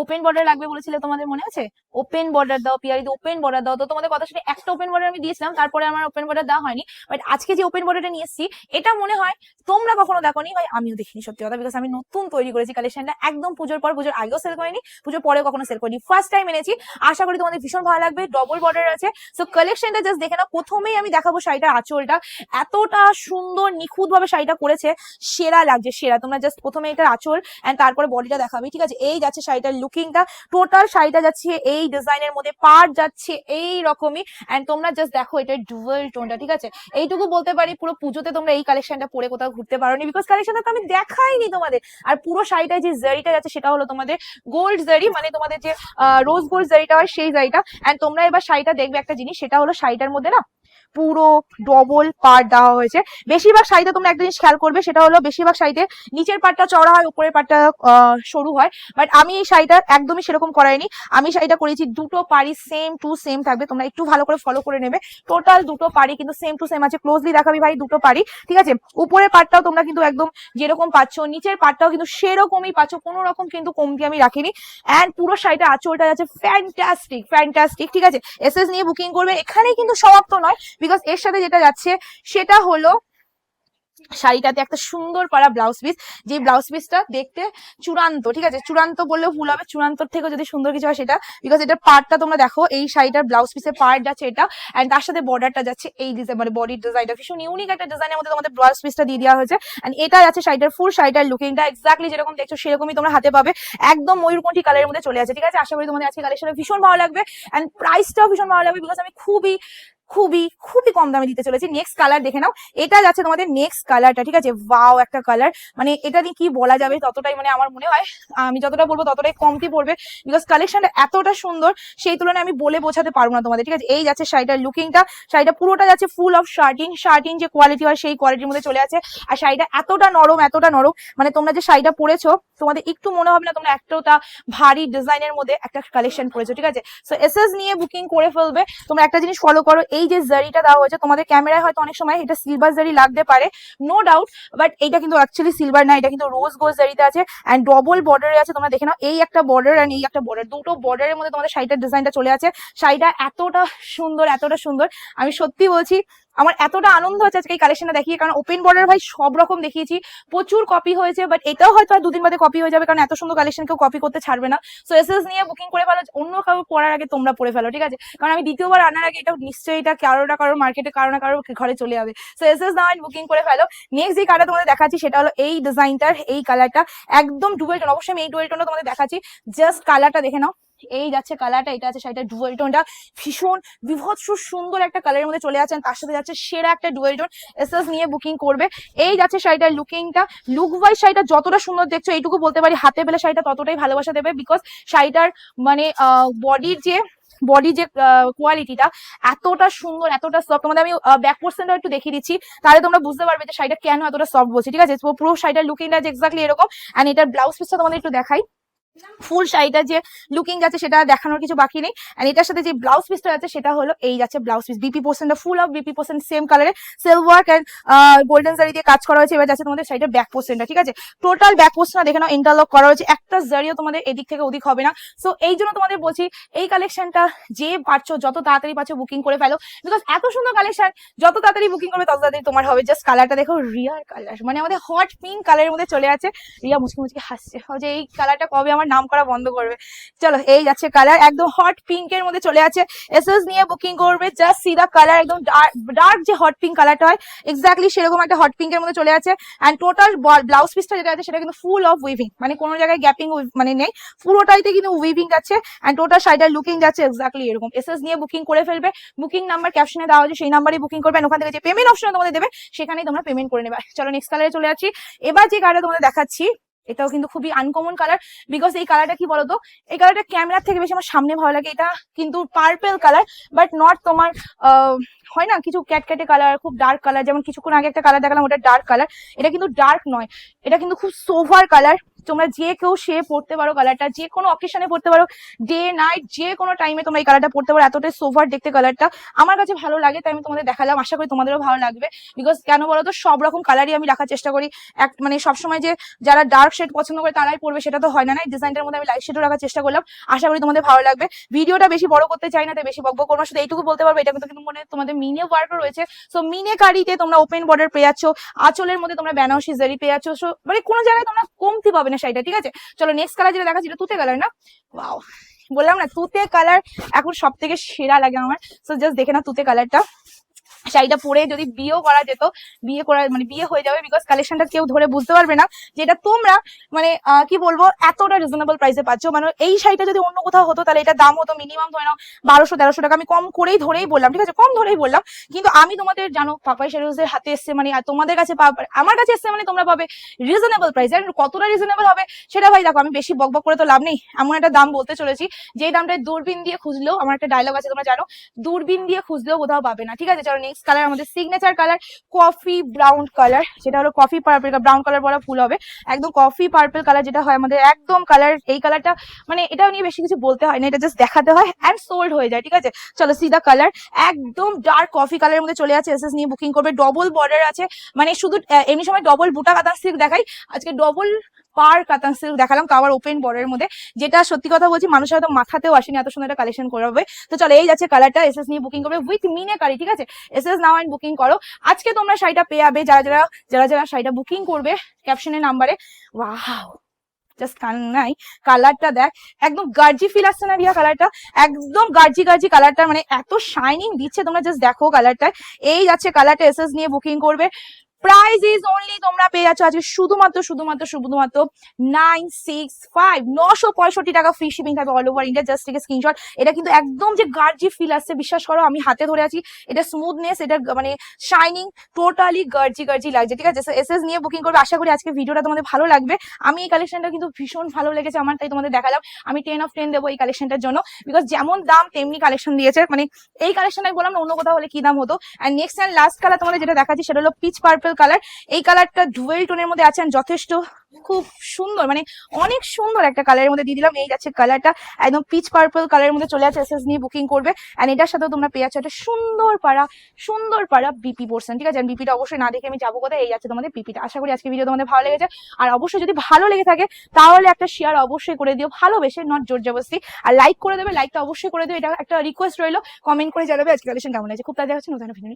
Open border লাগবে বলেছিলে তোমাদের মনে আছে? ওপেন বর্ডার দাও পিয়ারিতে ওপেন বর্ডার দাও, তো তোমাদের কথা শুনে একটা ওপেন বর্ডার আমি দিয়েছিলাম, তারপরে আমার ওপেন বর্ডার দেওয়া হয়নি। বাট আজকে যে ওপেন বর্ডারটা নিয়ে এসেছি, এটা মনে হয় তোমরা কখনো দেখোনি, ভাই, আমিও দেখিনি সত্যি কথা বিকজ আমি নতুন তৈরি করেছি কালেকশনটা একদম পুজোর পর, পুজোর আগেও সেল করিনি, পুজোর পরেও কখনো সেল করিনি। ফার্স্ট টাইম এনেছি, আশা করি তোমাদের ভীষণ ভালো লাগবে ডবল বর্ডার আছে। সো কালেকশনটা জাস্ট দেখে নাও, প্রথমেই আমি দেখাবো শাড়িটার আঁচলটা, এতটা সুন্দর নিখুঁত ভাবে শাড়িটা করেছে, সেরা লাগছে, সেরা। তোমরা জাস্ট প্রথমে এটার আঁচল এন্ড তারপরে বডিটা দেখাবে, ঠিক আছে? এই যাচ্ছে শাড়িটার লুকিংটা টোটাল শাড়িটা যাচ্ছে, এই ডিজাইনের মধ্যে পার্ট যাচ্ছে, এই রকমই। এন্ড তোমরা জাস্ট দেখো এটা ডুয়েল টোনটা ঠিক আছে? এইটুকু বলতে পারি, পুরো পুজোতে তোমরা এই কালেকশনটা পরে কোথাও ঘুরতে পারোনি বিকজ কালেকশনটা তো আমি দেখাইনি তোমাদের। আর পুরো শাড়িটায় যে জারিটা যাচ্ছে, সেটা হলো তোমাদের গোল্ড জারি মানে তোমাদের যে রোজ গোল্ড জারিটা হয়, সেই জারিটা এন্ড তোমরা এবার শাড়িটা দেখবে একটা জিনিস, সেটা হলো শাড়িটার মধ্যে না পুরো ডবল পার্ট দেওয়া হয়েছে। বেশিরভাগ শাড়িতে তোমরা একটা জিনিস খেয়াল করবে, সেটা হলো বেশিরভাগ শাড়িতে নিচের পার্টটা চড়া হয়, উপরের পার্টটা সরু হয়। বাট আমি এই শাড়িটা একদমই সেরকম করাইনি। আমি শাড়িটা করেছি দুটো পাড়ি সেম টু সেম থাকবে। তোমরা একটু ভালো করে ফলো করে নেবে। টোটাল দুটো পাড়ি কিন্তু সেম টু সেম আছে। ক্লোজলি দেখাবি ভাই দুটো পাড়ি ঠিক আছে? উপরের পার্টটাও তোমরা কিন্তু একদম যেরকম পাচ্ছ। নিচের পার্টটাও কিন্তু সেরকমই পাচ্ছ। কোনো রকম কিন্তু কমতি আমি রাখিনি। অ্যান্ড পুরো শাড়িটা আঁচলটা যাচ্ছে ফ্যান্টাস্টিক ফ্যান্টাস্টিক ঠিক আছে? এসএস নিয়ে বুকিং করবে। এখানেই কিন্তু সমাপ্ত নয়। বিকজ এর সাথে যেটা যাচ্ছে, সেটা হলো শাড়িটাতে একটা সুন্দর পাড়া ব্লাউজ পিস যে ব্লাউজ পিসটা দেখতে চূড়ান্ত, ঠিক আছে? চূড়ান্ত বললেও ভুল হবে, চূড়ান্তর থেকেও যদি সুন্দর কিছু হয় সেটা। বিকজ এটার পার্টটা তোমরা দেখো, এই শাড়িটার ব্লাউজ পিসের পার্ট যাচ্ছে এটা। এন্ড তার সাথে বর্ডারটা যাচ্ছে এই ডিজাইন মানে বডির ডিজাইনটা ভীষণ ইউনিক একটা ডিজাইনের মধ্যে তোমাদের ব্লাউজ পিসটা দিয়ে দেওয়া হয়েছে। এন্ড এটা যাচ্ছে শাড়িটার ফুল শাড়িটার লুকিংটা এক্স্যাক্টলি যেরকম দেখছ, সেরকমই তোমরা হাতে পাবে। একদম ময়ূরকণ্ঠী কালারের মধ্যে চলে আছে ঠিক আছে? আশা করি তোমাদের আজকে কালেকশনে ভীষণ ভালো লাগবে। এন্ড প্রাইসটাও ভীষণ ভালো লাগবে বিকজ আমি খুবই খুবই খুবই কম দামে দিতে চলেছি। নেক্সট কালার দেখে নাও। এটা যাচ্ছে তোমাদের নেক্সট কালারটা ঠিক আছে? ওয়াও একটা কালার মানে এটা নিয়ে কি বলা যাবে? ততটাই মানে আমার মনে হয়, আমি যতটা বলব ততটাই কমতি পড়বে? বিকজ কালেকশনটা এতটা সুন্দর, সেই তুলনায় আমি বলে বোঝাতে পারব না তোমাদের, ঠিক আছে? এই যাচ্ছে শাড়িটার লুকিংটা শাড়িটা পুরোটা যাচ্ছে ফুল অফ শার্টিং শার্টিং যে কোয়ালিটি হয়, সেই কোয়ালিটির মধ্যে চলে আছে। আর শাড়িটা এতটা নরম এতটা নরম মানে তোমরা যে শাড়িটা পরেছো, তোমাদের একটু মনে হবে না তোমরা একটাটা ভারী ডিজাইনের মধ্যে একটা কালেকশন পরেছো, ঠিক আছে? সো এসএস নিয়ে বুকিং করে ফেলবে। তোমরা একটা জিনিস ফলো করো এই যে জারিটা দেওয়া হয়েছে, তোমাদের ক্যামেরায় হয়তো অনেক সময় এটা সিলভার জারি লাগতে পারে নো ডাউট বাট এটা কিন্তু অ্যাকচুয়ালি সিলভার না, এটা কিন্তু রোজ গোজ জারিতে আছে অ্যান্ড ডবল বর্ডারে আছে, তোমরা দেখে নাও, এই একটা বর্ডার অ্যান্ড এই একটা বর্ডার দুটো বর্ডারের মধ্যে তোমাদের শাড়িটার ডিজাইনটা চলে আছে, শাড়িটা এতটা সুন্দর এতটা সুন্দর, আমি সত্যি বলছি আমার এতটা আনন্দ হচ্ছে আজকে এই কালেকশনটা দেখিয়ে, কারণ ওপেন বর্ডার ভাই সব রকম দেখিয়েছি। প্রচুর কপি হয়েছে বাট এটাও হয়তো আর দুদিন বাদে কপি হয়ে যাবে, কারণ এত সুন্দর কালেকশন কেউ কপি করতে ছাড়বে না। সো এসএস নিয়ে বুকিং করে ফেলো অন্য কারও পড়ার আগে তোমরা পড়ে ফেলো, ঠিক আছে? কারণ আমি দ্বিতীয়বার আনার আগে এটা নিশ্চয়ই এটা কারও না কারোর মার্কেটে কারও না কারোর ঘরে চলে যাবে। সো এসএস নাও বুকিং করে ফেলো। নেক্সট যে কালারটা তোমাদের দেখাচ্ছি, সেটা হলো এই ডিজাইনটার এই কালারটা একদম ডুয়েল টোন অবশ্যই আমি এই ডুয়েল টোনটা তোমাদের দেখাচ্ছি। জাস্ট কালারটা দেখে নাও। এই যাচ্ছে কালারটা এটা আছে শাড়িটা ডুয়েল টোনটা ভীষণ বিভৎস সুন্দর একটা কালারের মধ্যে চলে যাচ্ছেন তার সাথে যাচ্ছে সেরা একটা ডুয়েল টোন এসএস নিয়ে বুকিং করবে। এই যাচ্ছে শাড়িটার লুকিংটা লুক ওয়াইজ শাড়িটা যতটা সুন্দর দেখছ, এইটুকু বলতে পারি, হাতে পেলে শাড়িটা ততটাই ভালোবাসা দেবে বিকজ শাড়িটার মানে বডির যে বডি যে কোয়ালিটিটা এতটা সুন্দর, এতটা সফট তোমাদের আমি ব্যাক পোর্শনটা একটু দেখিয়ে দিচ্ছি। তাহলে তোমরা বুঝতে পারবে যে শাড়িটা কেন এতটা সফট বলছি, ঠিক আছে? পুরো শাড়িটার লুকিংটা যে এক্স্যাক্টলি এরকম। অ্যান্ড এটার ব্লাউজ পিসটা তোমাদের একটু দেখাই। ফুল শাড়িটা যে লুকিং যাচ্ছে সেটা দেখানোর কিছু বাকি নেই। এন্ড এটার সাথে যে ব্লাউজ পিসটা আছে সেটা হলো এই যাচ্ছে ব্লাউজ পিস বিপি পোর্শনটা full of BP portion same কালারে self work and golden zari দিয়ে কাজ করা হয়েছে। এবার যাচ্ছে তোমাদের শাড়িটা ব্যাক পোর্শনটা ঠিক আছে? টোটাল ব্যাক পোর্শনটা দেখে নাও ইন্টারলক করা হয়েছে। একটা জারিও তোমাদের এদিক থেকে ওদিক হবে না। সো এই জন্য তোমাদের বলছি, এই কালেকশনটা যে পারছ, যত তাড়াতাড়ি পারছ বুকিং করে ফেলো। বিকজ এত সুন্দর কালেকশন যত তাড়াতাড়ি বুকিং করবে, তত তাড়াতাড়ি তোমার হবে। জাস্ট কালারটা দেখো, রিয়ার কালার মানে আমাদের হট পিঙ্ক কালারের মধ্যে চলে আছে। রিয়া মুচকি মুচকি হাসছে। যে এই কালারটা কবে আমার নাম করা বন্ধ করবে। চলো, এই যাচ্ছে কালার একদম হট পিঙ্ক এর মধ্যে চলে আছে এসএস নিয়ে বুকিং করবে জাস্ট সি দা কালার একদম ডার্ক যে হট পিঙ্ক কালারটা হয় এক্স্যাক্টলি সেরকম একটা হট পিঙ্ক এর মধ্যে চলে আছে অ্যান্ড টোটাল ব্লাউজ পিসটা যেটা আছে, সেটা কিন্তু ফুল অফ উইভিং মানে কোনো জায়গায় গ্যাপিং মানে নেই। পুরোটাইতে কিন্তু উইভিং যাচ্ছে এন্ড টোটাল শাড়িটার লুকিং যাচ্ছে এক্স্যাক্টলি এরকম। এসএস নিয়ে বুকিং করে ফেলবে বুকিং নাম্বার ক্যাপশনে দেওয়া হয়েছে সেই নাম্বারে বুকিং করবে ওখান থেকে যে পেমেন্ট অপশন তোমাদের দেবে, সেখানেই তোমরা পেমেন্ট করে নেবে। চলো নেক্সট কালারে চলে যাচ্ছি। এবার যে কালারটা তোমাদের দেখাচ্ছি এটাও কিন্তু খুবই আনকমন কালার বিকজ এই কালারটা কি বলতো? এই কালারটা ক্যামেরার থেকে বেশি আমার সামনে ভালো লাগে। এটা কিন্তু পার্পেল কালার বাট নট তোমার হয় না? কিছু ক্যাটক্যাটে কালার খুব ডার্ক কালার যেমন কিছুক্ষণ আগে একটা কালার দেখালাম, ওটা ডার্ক কালার এটা কিন্তু ডার্ক নয়। এটা কিন্তু খুব সোভার কালার তোমরা যে কেউ সে পড়তে পারো কালারটা যে কোনো অকেশনে পড়তে পারো ডে নাইট যে কোনো টাইমে তোমরা এই কালারটা পড়তে পারো। এতটাই সোভার দেখতে কালারটা আমার কাছে ভালো লাগে তাই আমি তোমাদের দেখালাম। আশা করি তোমাদেরও ভালো লাগবে। বিকজ কেন বলো তো সব রকম কালারই আমি রাখার চেষ্টা করি। এক মানে সবসময় যে যারা ডার্ক শেড পছন্দ করে তারাই পড়বে সেটা তো হয় না না? ডিজাইনটার মধ্যে আমি লাইট শেডও রাখার চেষ্টা করলাম। আশা করি তোমাদের ভালো লাগবে। ভিডিওটা বেশি বড় করতে চাই না তাই বেশি বকবক করব শুধু এইটুকু বলতে পারব এটা কিন্তু মনে তোমাদের মিনে ওয়ার্কও রয়েছে। সো মিনে কারিতে তোমরা ওপেন বর্ডার পেয়ে যাচ্ছ। আঁচলের মধ্যে তোমরা বেনারসি জারি পেয়ে যাচ্ছ। So, মানে কোনো জায়গায় তোমরা কমতি পাবে না। শাড়িটা, ঠিক আছে? চলো নেক্সট কালার যেটা দেখাচ্ছি তুতে কালার না? বললাম না, তুতে কালার এখন সব থেকে সেরা লাগে আমার। সো জাস্ট দেখে না তুতে কালারটা শাড়িটা পরে যদি বিয়েও করা যেত, বিয়ে করা মানে বিয়ে হয়ে যাবে বিকজ কালেকশনটা কেউ ধরে বুঝতে পারবে না, যেটা তোমরা মানে কি বলব, এতটা রিজনেবল প্রাইসে পাচ্ছ। মানে এই শাড়িটা যদি অন্য কোথাও হতো, তাহলে এটা দাম হতো মিনিমাম ধরে নাও বারোশো, তেরোশো টাকা। আমি কম করেই ধরেই বললাম, ঠিক আছে? কম ধরেই বললাম। কিন্তু আমি তোমাদের, জানো, পাপাই শাড়িজের হাতে এসছে মানে তোমাদের কাছে পাবে আমার কাছে এসছে মানে তোমরা পাবে রিজনেবল প্রাইস আর কতটা রিজনেবল হবে, সেটা ভাই দেখো, আমি বেশি বকবক করে তো লাভ নেই। এমন একটা দাম বলতে চলেছি, যেই দামটা দূরবীন দিয়ে খুঁজলেও, আমার একটা ডায়লগ আছে, তোমরা জানো, দূরবীন দিয়ে খুঁজলেও কোথাও পাবে না, ঠিক আছে? চলো কালার আমাদের signature colour coffee brown colour যেটা হলো কফি পার্পল ব্রাউন কালার বলা ভুল হবে। একদম কফি পার্পল কালার যেটা হয় আমাদের একদম কালার এই কালারটা মানে এটা নিয়ে বেশি কিছু বলতে হয় না, এটা জাস্ট দেখাতে হয় অ্যান্ড সোল্ড হয়ে যায়, ঠিক আছে? চলো সিদা কালার একদম ডার্ক কফি কালারের মধ্যে চলে আছে এসএস নিয়ে বুকিং করবে ডবল বর্ডার আছে মানে শুধু এমনি সময় ডবল বুটা কাতান সিল্ক দেখাই, আজকে ডবল পার কাতান সিল্ক দেখালাম আবার ওপেন বর্ডারের মধ্যে, যেটা সত্যি কথা বলছি মানুষের হয়তো মাথাতেও আসেনি, এত সুন্দর একটা কালেকশন করবে। তো চলো, এই যাচ্ছে কালারটা এসএস নিয়ে বুকিং করবে উইথ মিনে কারি ঠিক আছে? এসএস নাও অ্যান্ড বুকিং করো। আজকে তোমরা শাড়িটা পেয়ে যাবে যারা যারা যারা যারা শাড়িটা বুকিং করবে ক্যাপশনের নাম্বারে ওয়াও জাস্ট কান নাই। কালারটা দেখ, একদম গার্জি ফিল আসছে না রিয়া কালারটা একদম গার্জি গার্জি কালারটা মানে এত শাইনিং দিচ্ছে। তোমরা জাস্ট দেখো কালারটা এই যাচ্ছে কালারটা এসএস নিয়ে বুকিং করবে। প্রাইস ইজ অনলি তোমরা পেয়ে যাচ্ছ আজকে শুধুমাত্র শুধুমাত্র শুধুমাত্র নাইন সিক্স ফাইভ নশো পঁয়ষট্টি টাকা ফ্রি শিপিং থাকবে অল ওভার ইন্ডিয়া জাস্ট থেকে স্ক্রিনশট এটা কিন্তু একদম যে গার্জি ফিল আসছে, বিশ্বাস করো, আমি হাতে ধরে আছি। এটা স্মুথনেস এটা মানে শাইনিং টোটালি গার্জি গার্জি লাগছে, ঠিক আছে? এস এস নিয়ে বুকিং করবে। আশা করি আজকে ভিডিওটা তোমাদের ভালো লাগবে। আমি এই কালেকশনটা কিন্তু ভীষণ ভালো লেগেছে আমার, তাই তোমাদের দেখালাম। আমি টেন অফ টেন দেবো এই কালেকশনটার জন্য। বিকজ যেমন দাম, তেমনি কালেকশন দিয়েছে। মানে এই কালেকশন আমি বললাম অন্য কোথাও হলে কি দাম হতো? And next and last colour তোমাদের যেটা দেখাচ্ছি, সেটা হলো পিচ পার্পল কালার এই কালারটা ডুয়েল টোনের মধ্যে আছে যথেষ্ট খুব সুন্দর মানে অনেক সুন্দর একটা কালারের মধ্যে দিয়ে দিলাম। এই যাচ্ছে কালারটা একদম পিচ পার্পল কালারের মধ্যে চলে আছে এসএস নিয়ে বুকিং করবে। অ্যান্ড এটার সাথেও তোমরা পেয়ে যাচ্ছ একটা সুন্দর পাড়া সুন্দর পাড়া বিপি পোর্শন ঠিক আছে? বিপিটা অবশ্যই না দেখে আমি যাব কোথায়, এই যাচ্ছে তোমাদের বিপিটা আশা করি আজকে ভিডিও তোমাদের ভালো লেগেছে। আর অবশ্যই যদি ভালো লেগে থাকে, তাহলে একটা শেয়ার অবশ্যই করে দিও। ভালোবেসে নট জোর জবরদস্তি। আর লাইক করে দেবে লাইকটা অবশ্যই করে দিও। এটা একটা রিকোয়েস্ট রইল। কমেন্ট করে জানাবে আজকে কালেকশন কেমন আছে খুব তাড়াতাড়ি হচ্ছে, নতুন ভিডিও